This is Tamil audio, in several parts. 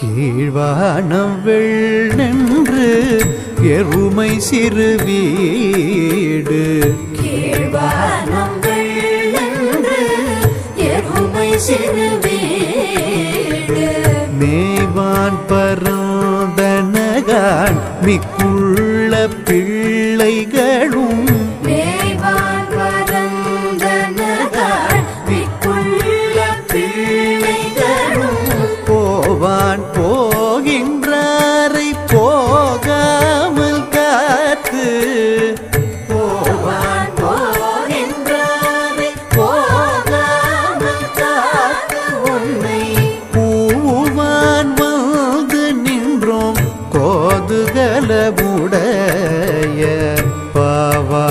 கீழ்வானம் வெள்ளென்று எருமை சிறு வீடு. கீழ்வானம் வெள்ளென்று எருமை சிறு வீடு. மேவான் பரந்தனகான் மிக்குள்ள பிள்ளைகளும்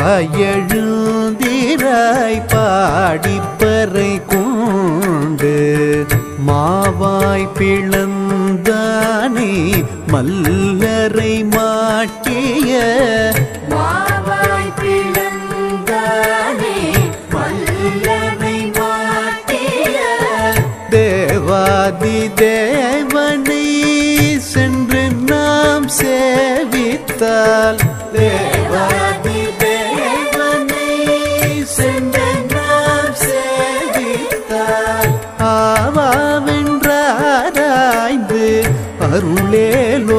பாவாய் எழுந்திராய் பாடிப்பறை கொண்டு. மாவாய் பிளந்தானே மல்லரை மாட்டிய. தேவாதி தேவனை சென்று நாம் சேவித்தால். தேவாதி சென்று நாம் ஆவாவென்றாராய்ந்து அருளேலோ